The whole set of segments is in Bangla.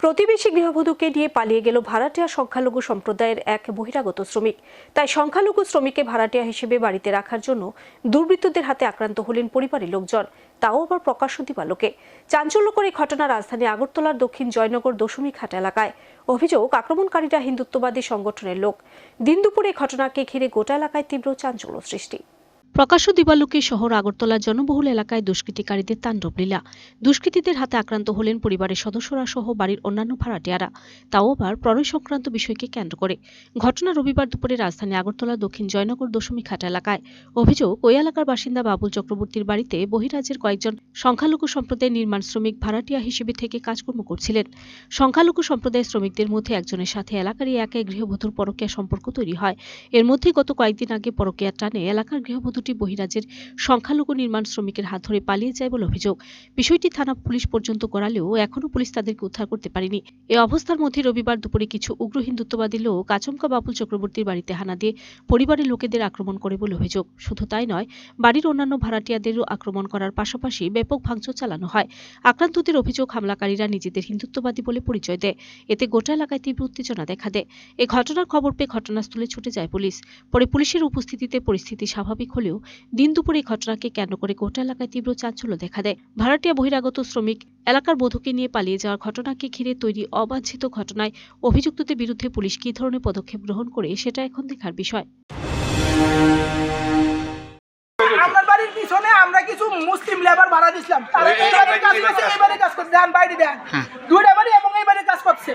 প্রতিবেশী গৃহবধূকে নিয়ে পালিয়ে গেল ভাড়াটিয়া সংখ্যালঘু সম্প্রদায়ের এক বহিরাগত শ্রমিক। তাই সংখ্যালঘু শ্রমিককে ভাড়াটিয়া হিসেবে বাড়িতে রাখার জন্য দুর্বৃত্তদের হাতে আক্রান্ত হলেন পরিবারের লোকজন। তাও আবার প্রকাশ্য দিবালোকে। চাঞ্চল্যকর এই ঘটনা রাজধানী আগরতলার দক্ষিণ জয়নগর দশমী ঘাট এলাকায়। অভিযোগ, আক্রমণকারীরা হিন্দুত্ববাদী সংগঠনের লোক। দিন দুপুরে ঘটনাকে ঘিরে গোটা এলাকায় তীব্র চাঞ্চল্য সৃষ্টি। প্রকাশ্য দিবালোকে শহর আগরতলার জনবহুল এলাকায় দুষ্কৃতিকারীদের তাণ্ডব লীলা। দুষ্কৃতীদের হাতে আক্রান্ত হলেন পরিবারের সদস্যরা সহ বাড়ির অন্যান্য ভাড়াটিয়ারা। তাও আবার প্রণয় সংক্রান্ত বিষয়কে কেন্দ্র করে। ঘটনা রবিবার দুপুরে রাজধানী আগরতলা দক্ষিণ জয়নগর দশমী ঘাট এলাকায়। অভিযোগ, ওই এলাকার বাসিন্দা বাবুল চক্রবর্তীর বাড়িতে বহিরাজ্যের কয়েকজন সংখ্যালঘু সম্প্রদায়ের নির্মাণ শ্রমিক ভাড়াটিয়া হিসেবে থেকে কাজকর্ম করছিলেন। সংখ্যালঘু সম্প্রদায়ের শ্রমিকদের মধ্যে একজনের সাথে এলাকারই এক গৃহবধূর পরকীয়া সম্পর্ক তৈরি হয়। এর মধ্যে গত কয়েকদিন আগে পরকীয়ার টানে এলাকার গৃহবধূটি বহিরাজ্যের সংখ্যালঘু নির্মাণ শ্রমিকের হাত ধরে পালিয়ে যায় বলে অভিযোগ। বিষয়টি থানা পুলিশ পর্যন্ত করালেও এখনও পুলিশ তাদেরকে উদ্ধার করতে পারেনি। এ অবস্থার মধ্যে রবিবার দুপুরে কিছু উগ্র হিন্দুত্ববাদী লোক আচমকা বাবুল চক্রবর্তীর বাড়িতে হানা দিয়ে পরিবারের লোকেদের আক্রমণ করে বলে অভিযোগ। শুধু তাই নয়, বাড়ির অন্যান্য ভাড়াটিয়াদেরও আক্রমণ করার পাশাপাশি ব্যাপক ভাঙচুর চালানো হয়। আক্রান্তদের অভিযোগ হামলাকারীরা নিজেদের হিন্দুত্ববাদী বলে পরিচয় দেয়। এতে গোটা এলাকায় তীব্র উত্তেজনা দেখা দেয়। এ ঘটনার খবর পেয়ে ঘটনাস্থলে ছুটে যায় পুলিশ। পরে পুলিশের উপস্থিতিতে পরিস্থিতি স্বাভাবিক হলেও দিন দুপুরে ঘটনাকে কেন্দ্র করে গোটা এলাকায় তীব্র চাঞ্চল্য দেখা দেয়। ভাড়াটিয়া বহিরাগত শ্রমিক এলাকার বধূকে নিয়ে পালিয়ে যাওয়ার ঘটনাকে ঘিরে তৈরি অবাঞ্ছিত ঘটনায় অভিযুক্তদের বিরুদ্ধে পুলিশ কী ধরনের পদক্ষেপ গ্রহণ করে সেটা এখন দেখার বিষয়। পিছনে আমরা কিছু মুসলিম লেবার ভাড়া দিছিলাম। তারা কাজ করছে এই কাজ করছে। দেন বাইরে দেন দুইটা বাড়ি এবং এই বাড়ির কাজ করছে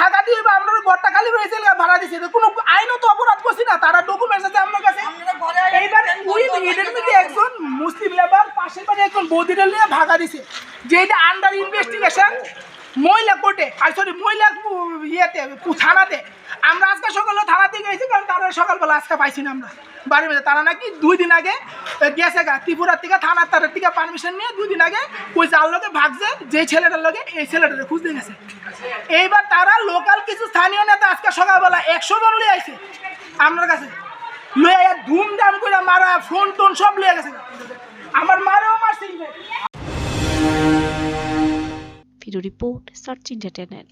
টাকা দিয়ে বা আমরা ঘরটা খালি রয়েছে ভাড়া দিছে তো কোনো আইনত অপরাধ করছি না তারা ডকুমেন্টস আছে আপনার কাছে এইবার ওই এদের মধ্যে একজন মুসলিম লেবার পাশের বাড়ি একজন বৌদিটা নিয়ে ভাগা দিছে। যে এটা আন্ডার ইনভেস্টিগেশন মহিলা কোর্টে আর সরি মহিলা ইয়েতে থানাতে। আমরা আজকে সকালে থানাতে গেছি কারণ তারা সকালবেলা আজকে পাইছি না আমরা। বাড়ির মধ্যে তারা নাকি দুই দিন আগে গেছে গা, ত্রিপুরার থেকে থানার তারের থেকে পারমিশন নিয়ে দুই দিন আগে ওই যার লোকে ভাগছে যে ছেলেটার লোকে এই ছেলেটাকে খুঁজতে গেছে। এইবার তারা লোকাল কিছু স্থানীয় নেতা আজকে সকালবেলা একশো জন লিয়ে আইছে। আমার কাছে? লয়ে ধুমধাম করে মারা ফোন টোন সব লিয়ে গেছে রিপোর্ট সার্চ ইন্ডিয়া চ্যানেল